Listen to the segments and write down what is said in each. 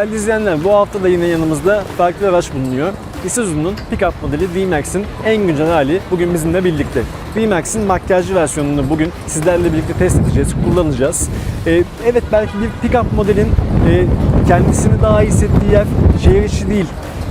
Değerli izleyenler bu hafta da yine yanımızda farklı araç bulunuyor. Isuzu'nun pickup modeli D-Max'in en güncel hali bugün bizimle birlikte. D-Max'in makyajlı versiyonunu bugün sizlerle birlikte test edeceğiz, kullanacağız. Ee, evet belki bir pickup modelin e, kendisini daha iyi hissettiği yer şehir içi değil,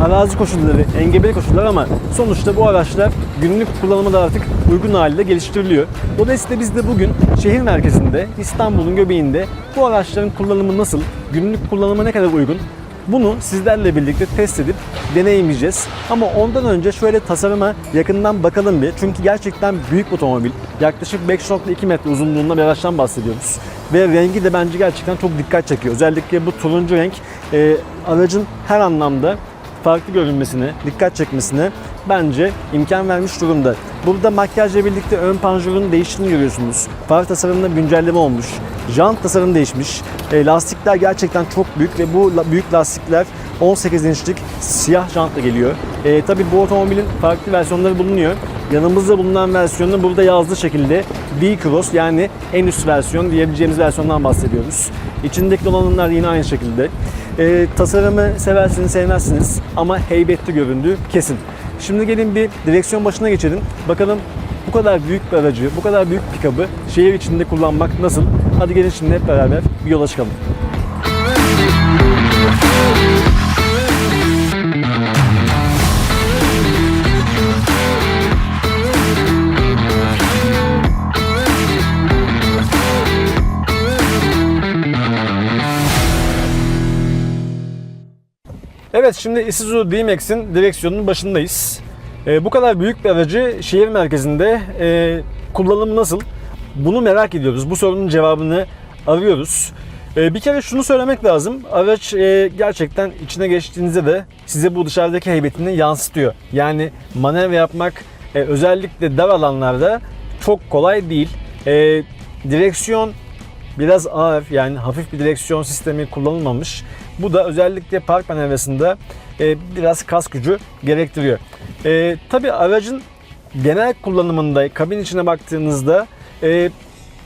arazi koşulları, engebeli koşullar ama sonuçta bu araçlar günlük kullanıma da artık uygun haliyle geliştiriliyor. Dolayısıyla biz de bugün şehir merkezinde, İstanbul'un göbeğinde bu araçların kullanımı nasıl, günlük kullanıma ne kadar uygun bunu sizlerle birlikte test edip deneyimleyeceğiz. Ama ondan önce şöyle tasarıma yakından bakalım bir. Çünkü gerçekten büyük otomobil. Yaklaşık 5.2 metre uzunluğunda bir araçtan bahsediyoruz. Ve rengi de bence gerçekten çok dikkat çekiyor. Özellikle bu turuncu renk e, aracın her anlamda farklı görünmesine, dikkat çekmesine bence imkan vermiş durumda. Burada makyajla birlikte ön panjurun değiştiğini görüyorsunuz. Far tasarımında güncelleme olmuş. Jant tasarım değişmiş. E, lastikler gerçekten çok büyük ve bu büyük lastikler 18 inçlik siyah jantla geliyor. E, Tabi bu otomobilin farklı versiyonları bulunuyor. Yanımızda bulunan versiyonu burada yazdığı şekilde D-Cross yani en üst versiyon diyebileceğimiz versiyondan bahsediyoruz. İçindeki donanımlar yine aynı şekilde. E, tasarımı seversiniz sevmezsiniz ama heybetli göründüğü kesin. Şimdi gelin bir direksiyon başına geçelim. Bakalım bu kadar büyük bir aracı, bu kadar büyük pikabı şehir içinde kullanmak nasıl? Hadi gelin şimdi hep beraber bir yola çıkalım. Evet şimdi Isuzu D-Max'in direksiyonunun başındayız. Ee, bu kadar büyük bir aracı şehir merkezinde e, kullanımı nasıl? Bunu merak ediyoruz. Bu sorunun cevabını arıyoruz. Ee, bir kere şunu söylemek lazım. Araç e, gerçekten içine geçtiğinizde de size bu dışarıdaki heybetini yansıtıyor. Yani manevra yapmak e, özellikle dar alanlarda çok kolay değil. E, direksiyon biraz ağır yani hafif bir direksiyon sistemi kullanılmamış. Bu da özellikle park manevrasında e, biraz kas gücü gerektiriyor. E, Tabi aracın genel kullanımında kabin içine baktığınızda e,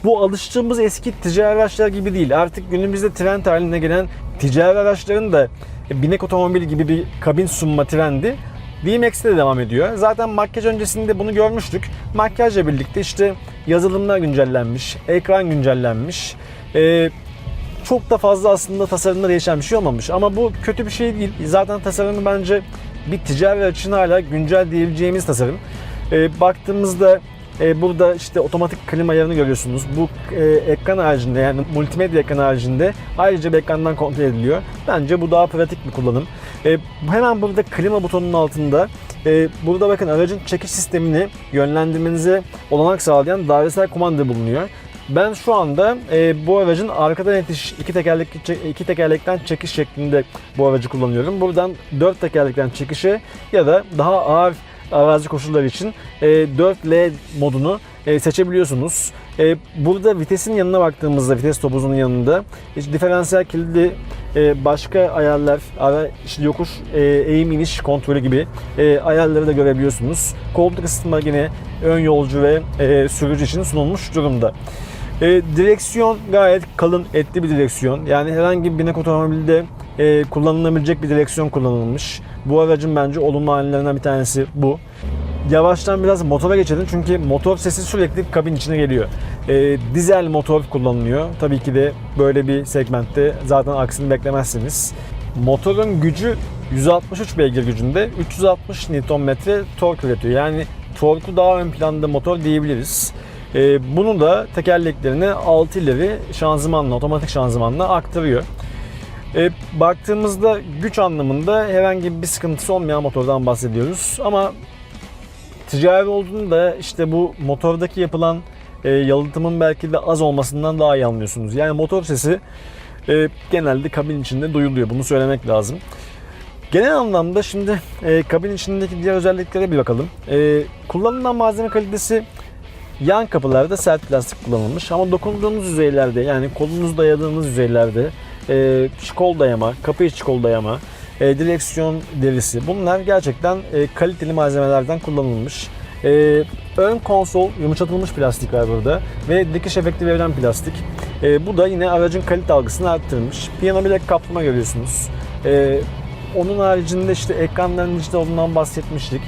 bu alıştığımız eski ticari araçlar gibi değil. Artık günümüzde trend haline gelen ticari araçların da binek otomobil gibi bir kabin sunma trendi D-Max'te de devam ediyor. Zaten makyaj öncesinde bunu görmüştük. Makyajla birlikte işte yazılımlar güncellenmiş, ekran güncellenmiş. Ee, çok da fazla aslında tasarımda değişen bir şey olmamış. Ama bu kötü bir şey değil. Zaten tasarımı bence bir ticari için hala güncel diyebileceğimiz tasarım. Ee, baktığımızda e, burada işte otomatik klima ayarını görüyorsunuz. Bu e, ekran haricinde yani multimedya ekran haricinde ayrıca bir ekrandan kontrol ediliyor. Bence bu daha pratik bir kullanım. E, hemen burada klima butonunun altında e, burada bakın aracın çekiş sistemini yönlendirmenize olanak sağlayan dairesel kumanda bulunuyor. Ben şu anda e, bu aracın arkadan itiş iki tekerlek iki tekerlekten çekiş şeklinde bu aracı kullanıyorum. Buradan dört tekerlekten çekişe ya da daha ağır arazi koşulları için e, 4L modunu e, seçebiliyorsunuz. E, burada vitesin yanına baktığımızda, vites topuzunun yanında işte diferansiyel kilidi, e, başka ayarlar, ara, işte yokuş, e, eğim iniş kontrolü gibi e, ayarları da görebiliyorsunuz. Koltuk ısıtma yine ön yolcu ve e, sürücü için sunulmuş durumda. E, direksiyon gayet kalın etli bir direksiyon. Yani herhangi bir binek otomobilde e, kullanılabilecek bir direksiyon kullanılmış. Bu aracın bence olumlu hallerinden bir tanesi bu. Yavaştan biraz motora geçelim çünkü motor sesi sürekli kabin içine geliyor. E, dizel motor kullanılıyor. Tabii ki de böyle bir segmentte zaten aksini beklemezsiniz. Motorun gücü 163 beygir gücünde 360 Nm tork üretiyor. Yani torku daha ön planda motor diyebiliriz. Ee, bunu da tekerleklerini 6 ileri şanzımanla, otomatik şanzımanla aktarıyor. Ee, baktığımızda güç anlamında herhangi bir sıkıntısı olmayan motordan bahsediyoruz. Ama ticari olduğunda işte bu motordaki yapılan e, yalıtımın belki de az olmasından daha iyi anlıyorsunuz. Yani motor sesi e, genelde kabin içinde duyuluyor. Bunu söylemek lazım. Genel anlamda şimdi e, kabin içindeki diğer özelliklere bir bakalım. E, kullanılan malzeme kalitesi yan kapılarda sert plastik kullanılmış ama dokunduğunuz yüzeylerde yani kolunuz dayadığınız yüzeylerde e, kol dayama, kapı içi kol dayama, e, direksiyon derisi bunlar gerçekten e, kaliteli malzemelerden kullanılmış. E, ön konsol yumuşatılmış plastik var burada ve dikiş efekti verilen plastik. E, bu da yine aracın kalite algısını arttırmış. Piyano bilek kaplama görüyorsunuz. E, onun haricinde işte ekranların dijital olduğundan bahsetmiştik.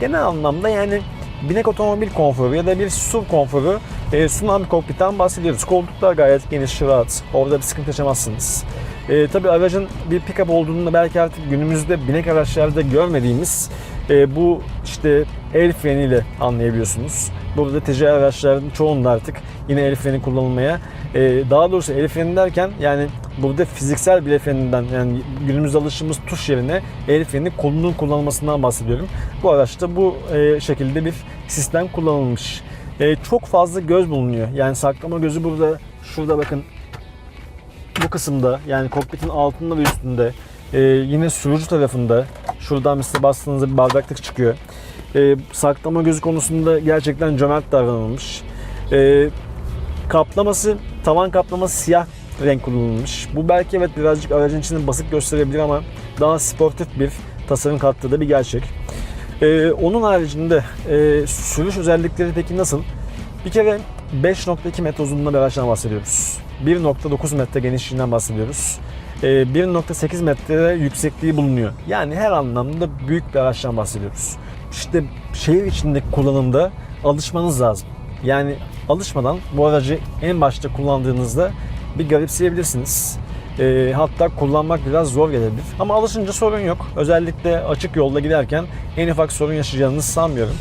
Genel anlamda yani binek otomobil konforu ya da bir SUV konforu e, sunan bir kokpitten bahsediyoruz. Koltuklar gayet geniş, rahat. Orada bir sıkıntı yaşamazsınız. E, tabii aracın bir pick-up olduğunu da belki artık günümüzde binek araçlarda görmediğimiz e, bu işte el freniyle anlayabiliyorsunuz. Burada ticari araçların çoğunda artık yine el freni kullanılmaya e, daha doğrusu el freni derken yani burada fiziksel bir freninden yani günümüzde alıştığımız tuş yerine el freni kolunun kullanılmasından bahsediyorum. Bu araçta bu e, şekilde bir sistem kullanılmış. E, çok fazla göz bulunuyor. Yani saklama gözü burada şurada bakın bu kısımda yani kokpitin altında ve üstünde e, yine sürücü tarafında şuradan mesela bastığınızda bir bardaklık çıkıyor. E, saklama gözü konusunda gerçekten cömert davranılmış. E, kaplaması, tavan kaplaması siyah renk kullanılmış. Bu belki evet birazcık aracın içini basık gösterebilir ama daha sportif bir tasarım kattığı da bir gerçek. E, onun haricinde e, sürüş özellikleri peki nasıl? Bir kere 5.2 metre uzunluğunda bir araçtan bahsediyoruz. 1.9 metre genişliğinden bahsediyoruz. Ee, 1.8 metre yüksekliği bulunuyor. Yani her anlamda büyük bir araçtan bahsediyoruz. İşte şehir içindeki kullanımda alışmanız lazım. Yani alışmadan bu aracı en başta kullandığınızda bir garipseyebilirsiniz. Ee, hatta kullanmak biraz zor gelebilir. Ama alışınca sorun yok. Özellikle açık yolda giderken en ufak sorun yaşayacağınızı sanmıyorum.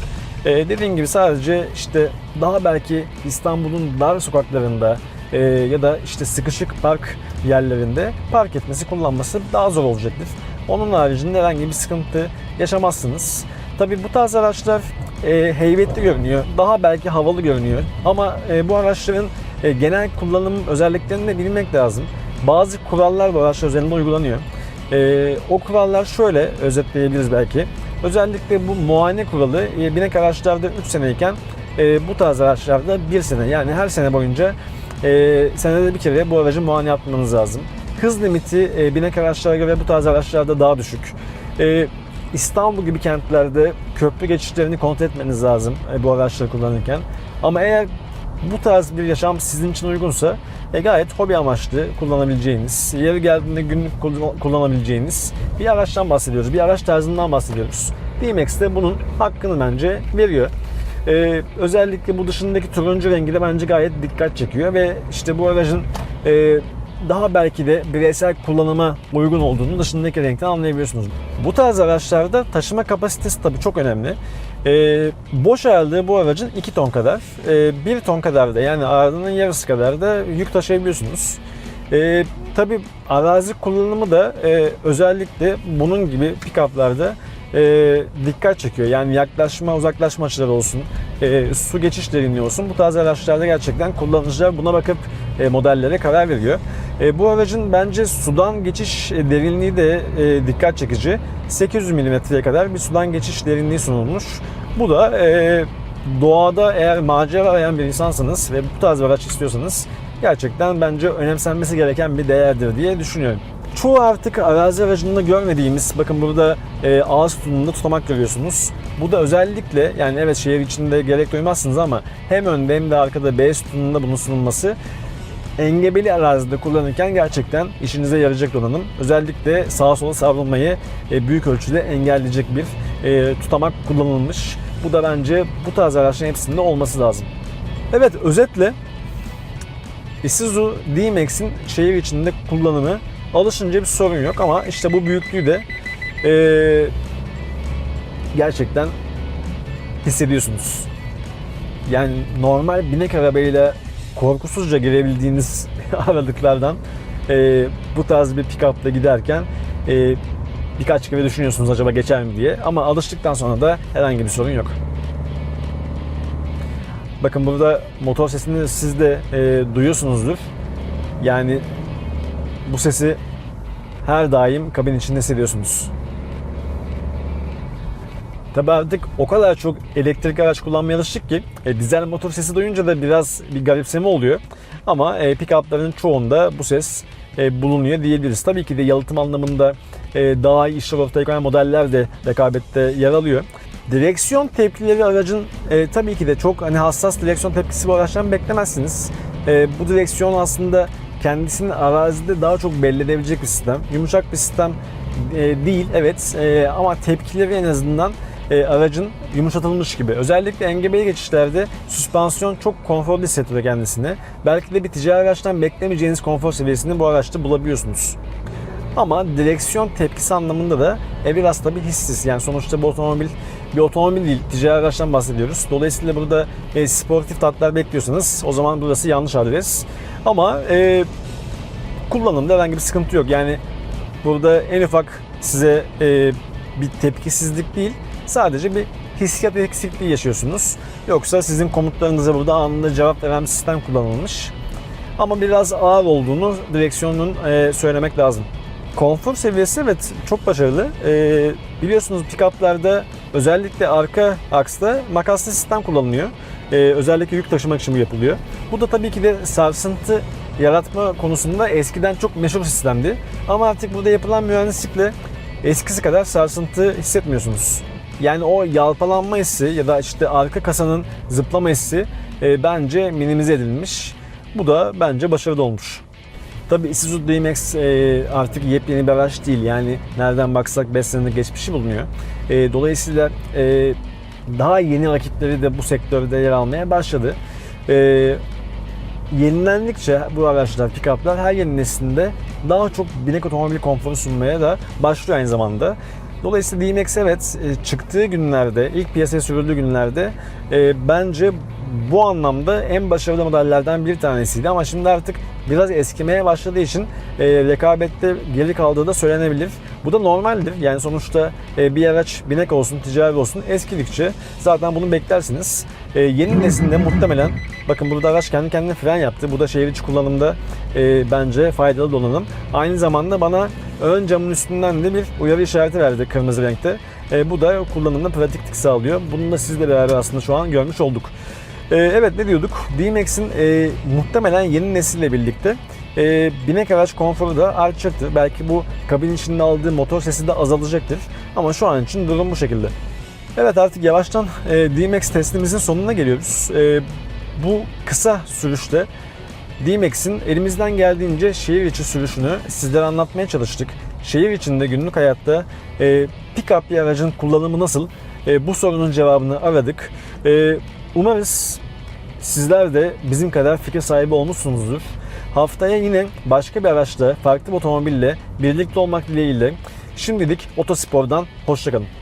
Ee, dediğim gibi sadece işte daha belki İstanbul'un dar sokaklarında e, ya da işte sıkışık park yerlerinde park etmesi, kullanması daha zor olacaktır. Onun haricinde herhangi bir sıkıntı yaşamazsınız. Tabi bu tarz araçlar e, heybetli görünüyor, daha belki havalı görünüyor. Ama e, bu araçların e, genel kullanım özelliklerini de bilmek lazım. Bazı kurallar bu araçlar üzerinde uygulanıyor. E, o kurallar şöyle özetleyebiliriz belki. Özellikle bu muayene kuralı e, binek araçlarda 3 seneyken e, bu tarz araçlarda 1 sene yani her sene boyunca e, senede bir kere bu aracı muayene yapmanız lazım. Hız limiti e, binek araçlara göre bu tarz araçlarda daha düşük. E, İstanbul gibi kentlerde köprü geçişlerini kontrol etmeniz lazım e, bu araçları kullanırken. Ama eğer bu tarz bir yaşam sizin için uygunsa e, gayet hobi amaçlı kullanabileceğiniz, yeri geldiğinde günlük kullan- kullanabileceğiniz bir araçtan bahsediyoruz. Bir araç tarzından bahsediyoruz. D-Max de bunun hakkını bence veriyor. Ee, özellikle bu dışındaki turuncu rengi de bence gayet dikkat çekiyor ve işte bu aracın e, daha belki de bireysel kullanıma uygun olduğunu dışındaki renkten anlayabiliyorsunuz. Bu tarz araçlarda taşıma kapasitesi tabii çok önemli. Ee, boş ağırlığı bu aracın 2 ton kadar. Ee, 1 ton kadar da yani ağırlığının yarısı kadar da yük taşıyabiliyorsunuz. Ee, tabii arazi kullanımı da e, özellikle bunun gibi pick-up'larda e, dikkat çekiyor. Yani yaklaşma, uzaklaşma açıları olsun, e, su geçiş derinliği olsun. Bu tarz araçlarda gerçekten kullanıcılar buna bakıp e, modellere karar veriyor. E, bu aracın bence sudan geçiş e, derinliği de e, dikkat çekici. 800 mm'ye kadar bir sudan geçiş derinliği sunulmuş. Bu da e, doğada eğer macera arayan bir insansanız ve bu tarz bir araç istiyorsanız gerçekten bence önemsenmesi gereken bir değerdir diye düşünüyorum. Çoğu artık arazi aracında görmediğimiz, bakın burada e, A sütununda tutamak görüyorsunuz. Bu da özellikle yani evet şehir içinde gerek duymazsınız ama hem önde hem de arkada B sütununda bunun sunulması engebeli arazide kullanırken gerçekten işinize yarayacak donanım. Özellikle sağa sola savrulmayı e, büyük ölçüde engelleyecek bir e, tutamak kullanılmış. Bu da bence bu tarz araçların hepsinde olması lazım. Evet özetle Isuzu D-Max'in şehir içinde kullanımı alışınca bir sorun yok ama işte bu büyüklüğü de e, gerçekten hissediyorsunuz. Yani normal binek arabayla korkusuzca girebildiğiniz aralıklardan e, bu tarz bir pick-up'la giderken e, birkaç kere düşünüyorsunuz acaba geçer mi diye. Ama alıştıktan sonra da herhangi bir sorun yok. Bakın burada motor sesini siz de e, duyuyorsunuzdur. Yani bu sesi her daim kabin içinde hissediyorsunuz. Tabii artık o kadar çok elektrik araç kullanmaya alıştık ki e, dizel motor sesi duyunca da biraz bir garipseme oluyor. Ama e, pick-up'ların çoğunda bu ses e, bulunuyor diyebiliriz. Tabii ki de yalıtım anlamında e, daha iyi işler ortaya koyan modeller de rekabette yer alıyor. Direksiyon tepkileri aracın e, tabii ki de çok hani hassas direksiyon tepkisi bu araçtan beklemezsiniz. E, bu direksiyon aslında kendisini arazide daha çok belli edebilecek bir sistem. Yumuşak bir sistem e, değil evet E, ama tepkileri en azından e, aracın yumuşatılmış gibi. Özellikle engebeli geçişlerde süspansiyon çok konforlu hissettiriyor kendisini. Belki de bir ticari araçtan beklemeyeceğiniz konfor seviyesini bu araçta bulabiliyorsunuz. Ama direksiyon tepkisi anlamında da e, biraz tabii hissiz. Yani sonuçta bu otomobil bir otomobil değil, ticari araçtan bahsediyoruz. Dolayısıyla burada e, sportif tatlar bekliyorsanız o zaman burası yanlış adres. Ama e, kullanımda herhangi bir sıkıntı yok. Yani burada en ufak size e, bir tepkisizlik değil, sadece bir hissiyat eksikliği yaşıyorsunuz. Yoksa sizin komutlarınıza burada anında cevap veren bir sistem kullanılmış. Ama biraz ağır olduğunu direksiyonun e, söylemek lazım. Konfor seviyesi evet çok başarılı. E, biliyorsunuz pick-up'larda özellikle arka aksta makaslı sistem kullanılıyor. E, özellikle yük taşımak için bu yapılıyor. Bu da tabii ki de sarsıntı yaratma konusunda eskiden çok meşhur sistemdi. Ama artık burada yapılan mühendislikle eskisi kadar sarsıntı hissetmiyorsunuz. Yani o yalpalanma hissi ya da işte arka kasanın zıplama hissi e, bence minimize edilmiş. Bu da bence başarılı olmuş. Tabi Isuzu D-Max e, artık yepyeni bir araç değil. Yani nereden baksak 5 senelik geçmişi bulunuyor. E, dolayısıyla e, daha yeni rakipleri de bu sektörde yer almaya başladı. E, yenilendikçe bu araçlar, pick-up'lar her yeni neslinde daha çok binek otomobil konforu sunmaya da başlıyor aynı zamanda. Dolayısıyla D-Max evet e, çıktığı günlerde, ilk piyasaya sürüldüğü günlerde e, bence bu anlamda en başarılı modellerden bir tanesiydi ama şimdi artık biraz eskimeye başladığı için e, rekabette geri kaldığı da söylenebilir. Bu da normaldir. Yani sonuçta e, bir araç binek olsun, ticari olsun eskidikçe zaten bunu beklersiniz. E, yeni neslinde muhtemelen bakın burada araç kendi kendine fren yaptı. Bu da şehir içi kullanımda e, bence faydalı donanım. Aynı zamanda bana ön camın üstünden de bir uyarı işareti verdi kırmızı renkte. E, bu da kullanımda pratiklik sağlıyor. Bunu da sizle beraber aslında şu an görmüş olduk. Ee, evet ne diyorduk? D-Max'in e, muhtemelen yeni nesille birlikte e, binek araç konforu da artacaktır. Belki bu kabin içinde aldığı motor sesi de azalacaktır. Ama şu an için durum bu şekilde. Evet artık yavaştan e, D-Max testimizin sonuna geliyoruz. E, bu kısa sürüşte D-Max'in elimizden geldiğince şehir içi sürüşünü sizlere anlatmaya çalıştık. Şehir içinde günlük hayatta e, pick-up bir aracın kullanımı nasıl? E, bu sorunun cevabını aradık. E, umarız sizler de bizim kadar fikir sahibi olmuşsunuzdur. Haftaya yine başka bir araçla, farklı bir otomobille birlikte olmak dileğiyle şimdilik Otospor'dan hoşçakalın.